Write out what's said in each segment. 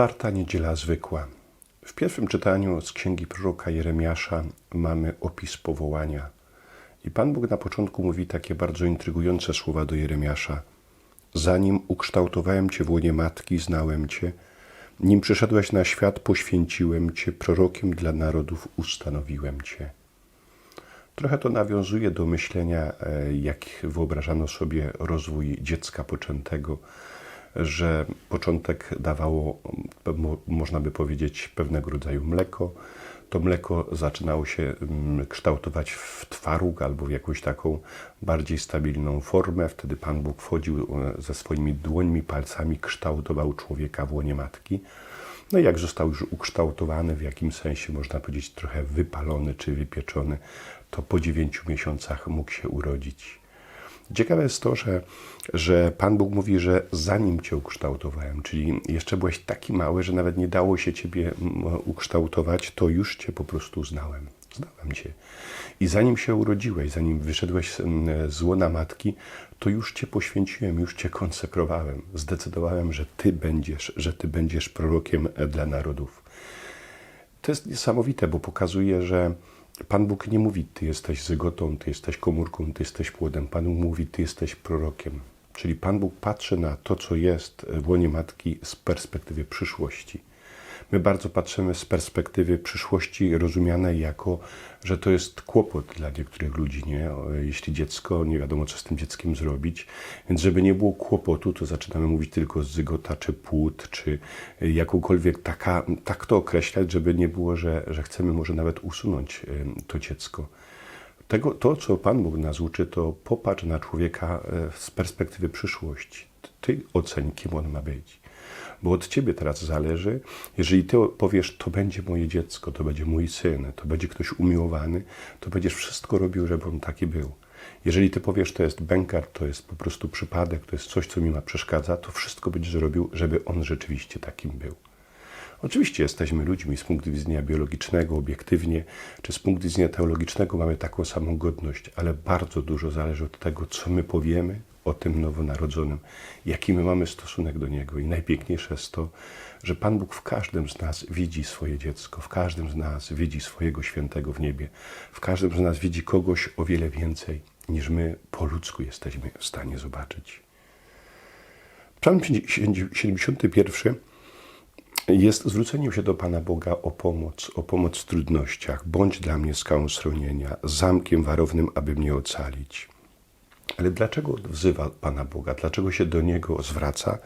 Czwarta niedziela zwykła. W pierwszym czytaniu z księgi proroka Jeremiasza mamy opis powołania. I Pan Bóg na początku mówi takie bardzo intrygujące słowa do Jeremiasza. Zanim ukształtowałem Cię w łonie matki, znałem Cię. Nim przyszedłeś na świat, poświęciłem Cię, prorokiem dla narodów ustanowiłem Cię. Trochę to nawiązuje do myślenia, e, jak wyobrażano sobie rozwój dziecka poczętego, że początek dawało, można by powiedzieć, pewnego rodzaju mleko. To mleko zaczynało się mm, kształtować w twaróg albo w jakąś taką bardziej stabilną formę. Wtedy Pan Bóg wchodził e, ze swoimi dłońmi, palcami, kształtował człowieka w łonie matki. No i jak został już ukształtowany, w jakim sensie można powiedzieć trochę wypalony czy wypieczony, to po dziewięciu miesiącach mógł się urodzić. Ciekawe jest to, że, że Pan Bóg mówi, że zanim Cię ukształtowałem, czyli jeszcze byłeś taki mały, że nawet nie dało się Ciebie ukształtować, to już Cię po prostu znałem. Znałem Cię. I zanim się urodziłeś, zanim wyszedłeś z łona matki, to już Cię poświęciłem, już Cię konsekrowałem. Zdecydowałem, że Ty będziesz, że Ty będziesz prorokiem dla narodów. To jest niesamowite, bo pokazuje, że Pan Bóg nie mówi, Ty jesteś zygotą, Ty jesteś komórką, Ty jesteś płodem. Pan Bóg mówi, Ty jesteś prorokiem. Czyli Pan Bóg patrzy na to, co jest w łonie matki z perspektywy przyszłości. My bardzo patrzymy z perspektywy przyszłości rozumianej jako, że to jest kłopot dla niektórych ludzi, nie? Jeśli dziecko, nie wiadomo co z tym dzieckiem zrobić. Więc żeby nie było kłopotu, to zaczynamy mówić tylko zygota, czy płód, czy jakąkolwiek taka, tak to określać, żeby nie było, że, że chcemy może nawet usunąć to dziecko. Tego, to, co Pan Bóg nas uczy, to popatrz na człowieka e, z perspektywy przyszłości. Ty oceń, kim on ma być bo od ciebie teraz zależy. Jeżeli ty powiesz, to będzie moje dziecko, to będzie mój syn, to będzie ktoś umiłowany, to będziesz wszystko robił, żeby on taki był. Jeżeli ty powiesz, to jest bękar, to jest po prostu przypadek, to jest coś, co mi ma przeszkadza, to wszystko będziesz robił, żeby on rzeczywiście takim był. Oczywiście jesteśmy ludźmi z punktu widzenia biologicznego, obiektywnie, czy z punktu widzenia teologicznego mamy taką samą godność, ale bardzo dużo zależy od tego, co my powiemy, o tym nowonarodzonym, jaki my mamy stosunek do Niego. I najpiękniejsze jest to, że Pan Bóg w każdym z nas widzi swoje dziecko, w każdym z nas widzi swojego świętego w niebie, w każdym z nas widzi kogoś o wiele więcej, niż my po ludzku jesteśmy w stanie zobaczyć. Psalm 71 jest zwróceniem się do Pana Boga o pomoc, o pomoc w trudnościach. Bądź dla mnie skałą schronienia, zamkiem warownym, aby mnie ocalić. Ale dlaczego wzywa Pana Boga? Dlaczego się do Niego zwraca?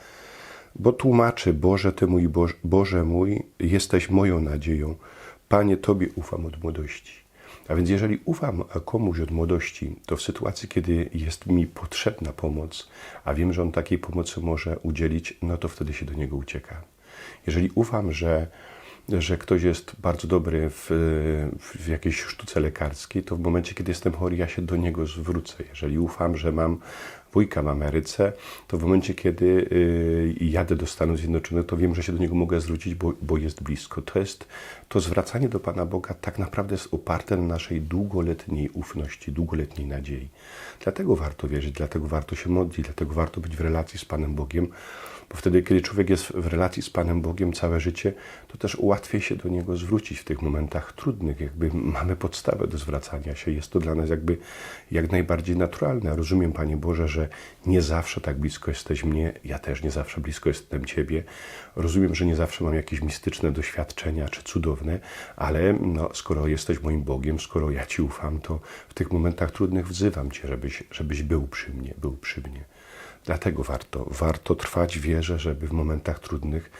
Bo tłumaczy, Boże Ty mój, Boże, Boże mój, jesteś moją nadzieją. Panie, Tobie ufam od młodości. A więc jeżeli ufam komuś od młodości, to w sytuacji, kiedy jest mi potrzebna pomoc, a wiem, że On takiej pomocy może udzielić, no to wtedy się do Niego ucieka. Jeżeli ufam, że że ktoś jest bardzo dobry w, w, jakiejś sztuce lekarskiej, to w momencie, kiedy jestem chory, ja się do niego zwrócę. Jeżeli ufam, że mam wujka w Ameryce, to w momencie, kiedy y, jadę do Stanów Zjednoczonych, to wiem, że się do niego mogę zwrócić, bo, bo jest blisko. To jest to zwracanie do Pana Boga tak naprawdę jest oparte na naszej długoletniej ufności, długoletniej nadziei. Dlatego warto wierzyć, dlatego warto się modlić, dlatego warto być w relacji z Panem Bogiem, bo wtedy, kiedy człowiek jest w relacji z Panem Bogiem całe życie, to też łatwiej się do Niego zwrócić w tych momentach trudnych. Jakby mamy podstawę do zwracania się. Jest to dla nas jakby jak najbardziej naturalne. Rozumiem, Panie Boże, że nie zawsze tak blisko jesteś mnie, ja też nie zawsze blisko jestem Ciebie. Rozumiem, że nie zawsze mam jakieś mistyczne doświadczenia czy cudowne, ale no, skoro jesteś moim Bogiem, skoro ja Ci ufam, to w tych momentach trudnych wzywam Cię, żebyś, żebyś był przy mnie, był przy mnie. Dlatego warto, warto trwać wierze, żeby w momentach trudnych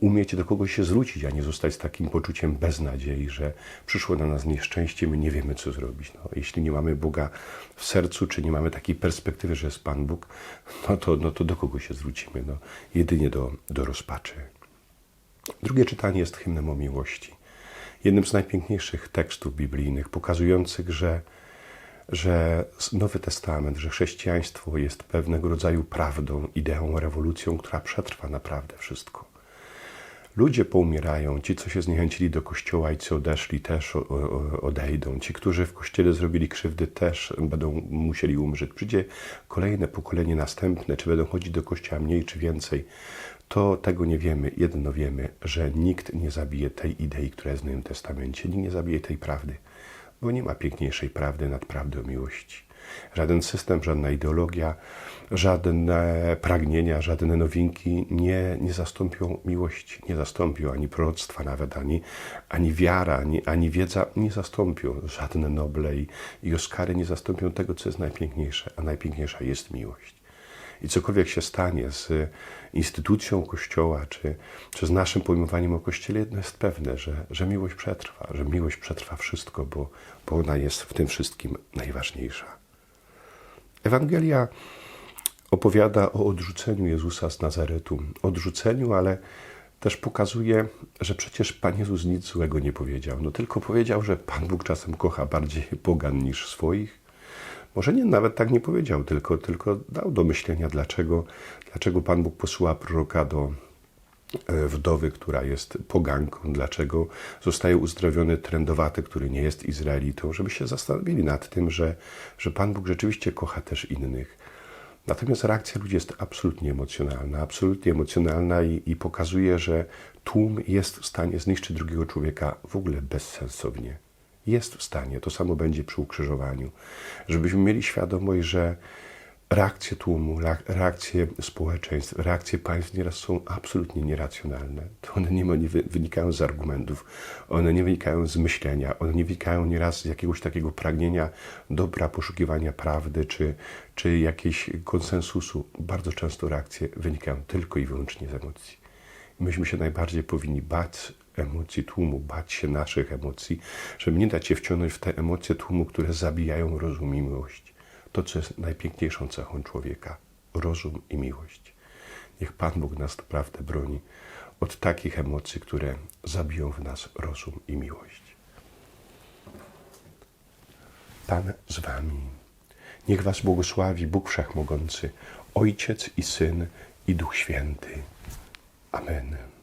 umieć do kogoś się zwrócić, a nie zostać z takim poczuciem beznadziei, że przyszło na nas nieszczęście, my nie wiemy, co zrobić. No, jeśli nie mamy Boga w sercu, czy nie mamy takiej perspektywy, że jest Pan Bóg, no to, no to do kogo się zwrócimy? No, jedynie do, do rozpaczy. Drugie czytanie jest hymnem o miłości. Jednym z najpiękniejszych tekstów biblijnych, pokazujących, że że Nowy Testament, że chrześcijaństwo jest pewnego rodzaju prawdą, ideą, rewolucją, która przetrwa naprawdę wszystko. Ludzie poumierają, ci, co się zniechęcili do kościoła i co odeszli, też odejdą. Ci, którzy w kościele zrobili krzywdy, też będą musieli umrzeć. Przyjdzie kolejne pokolenie następne, czy będą chodzić do kościoła mniej czy więcej. to tego nie wiemy. Jedno wiemy, że nikt nie zabije tej idei, która jest w Nowym Testamencie. Nikt nie zabije tej prawdy, bo nie ma piękniejszej prawdy nad prawdą miłości. Żaden system, żadna ideologia, żadne pragnienia, żadne nowinki nie, nie zastąpią miłości, nie zastąpią ani proroctwa nawet, ani, ani wiara, ani, ani wiedza nie zastąpią. Żadne Noble i, i Oscary nie zastąpią tego, co jest najpiękniejsze, a najpiękniejsza jest miłość. I cokolwiek się stanie z instytucją Kościoła, czy, czy z naszym pojmowaniem o Kościele, jedno jest pewne, że, że miłość przetrwa, że miłość przetrwa wszystko, bo, bo ona jest w tym wszystkim najważniejsza. Ewangelia opowiada o odrzuceniu Jezusa z Nazaretu. Odrzuceniu, ale też pokazuje, że przecież Pan Jezus nic złego nie powiedział. No tylko powiedział, że Pan Bóg czasem kocha bardziej pogan niż swoich. Może nie, nawet tak nie powiedział, tylko, tylko dał do myślenia, dlaczego, dlaczego Pan Bóg posyła proroka do e, wdowy, która jest poganką, dlaczego zostaje uzdrowiony trędowaty, który nie jest Izraelitą, żeby się zastanowili nad tym, że, że Pan Bóg rzeczywiście kocha też innych. Natomiast reakcja ludzi jest absolutnie emocjonalna, absolutnie emocjonalna i, i pokazuje, że tłum jest w stanie zniszczyć drugiego człowieka w ogóle bezsensownie. Jest w stanie, to samo będzie przy ukrzyżowaniu. Żebyśmy mieli świadomość, że reakcje tłumu, reakcje społeczeństw, reakcje państw nieraz są absolutnie nieracjonalne. To one nie, nie wynikają z argumentów, one nie wynikają z myślenia, one nie wynikają nieraz z jakiegoś takiego pragnienia dobra, poszukiwania prawdy czy, czy jakiegoś konsensusu. Bardzo często reakcje wynikają tylko i wyłącznie z emocji. Myśmy się najbardziej powinni bać emocji tłumu, bać się naszych emocji, żeby nie dać się wciągnąć w te emocje tłumu, które zabijają rozum i miłość. To, co jest najpiękniejszą cechą człowieka rozum i miłość. Niech Pan Bóg nas naprawdę broni od takich emocji, które zabiją w nas rozum i miłość. Pan z Wami. Niech Was błogosławi Bóg Wszechmogący, Ojciec i Syn i Duch Święty. Amen.